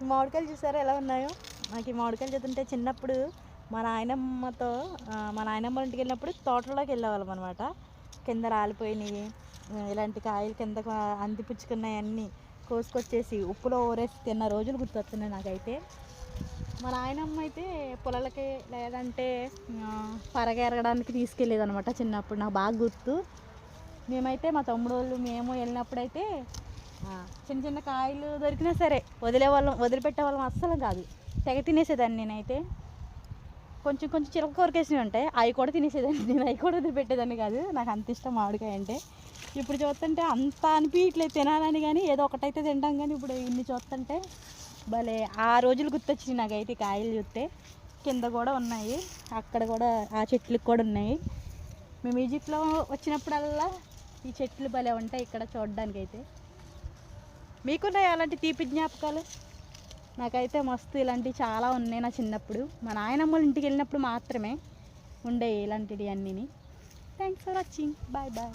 మామిడికాయలు చూసారా ఎలా ఉన్నాయో? నాకు ఈ మామిడికాయలు చదువుతుంటే చిన్నప్పుడు మా నాయనమ్మతో మా నాయనమ్మ ఇంటికి వెళ్ళినప్పుడు తోటలోకి వెళ్ళేవాళ్ళం అనమాట కింద రాలిపోయినాయి ఇలాంటి కాయలు కింద అందిపుచ్చుకున్నాయి అన్నీ కోసుకొచ్చేసి ఉప్పులో ఊరేసి తిన్న రోజులు గుర్తొస్తున్నాయి నాకైతే. మా నాయనమ్మ అయితే పొలాలకి లేదంటే పరగెరగడానికి పరగ ఎరగడానికి తీసుకెళ్ళేది అనమాట చిన్నప్పుడు. నాకు బాగా గుర్తు. మేమైతే మా తమ్ముడు వాళ్ళు మేము వెళ్ళినప్పుడైతే చిన్న చిన్న కాయలు దొరికినా సరే వదిలే వాళ్ళం వదిలిపెట్టే వాళ్ళం అస్సలు కాదు. తెగ తినేసేదాన్ని నేనైతే. కొంచెం కొంచెం చిలక కొరికేసినవి ఉంటాయి అవి కూడా తినేసేదాన్ని. నేను అవి కూడా వదిలిపెట్టేదాన్ని కాదు. నాకు అంత ఇష్టం మామిడికాయ అంటే. ఇప్పుడు చూస్తుంటే అంత అనిపించట్లేదు తినాలని కానీ ఏదో ఒకటైతే తింటాం కానీ ఇప్పుడు ఇన్ని చూస్తుంటే భలే. ఆ రోజులు గుర్తొచ్చినాయి నాకైతే ఈ కాయలు చూస్తే. కింద కూడా ఉన్నాయి. అక్కడ కూడా ఆ చెట్లకు కూడా ఉన్నాయి. మేము ఈజిప్ట్లో వచ్చినప్పుడల్లా ఈ చెట్లు భలే ఉంటాయి ఇక్కడ చూడడానికి అయితే మీకున్నాయి అలాంటి తీపి జ్ఞాపకాలు? నాకైతే మస్తు ఇలాంటివి చాలా ఉన్నాయి నా చిన్నప్పుడు. మా నాయనమ్మ వాళ్ళ ఇంటికి వెళ్ళినప్పుడు మాత్రమే ఉండేవి ఇలాంటివి అన్నీని. Thanks for watching bye bye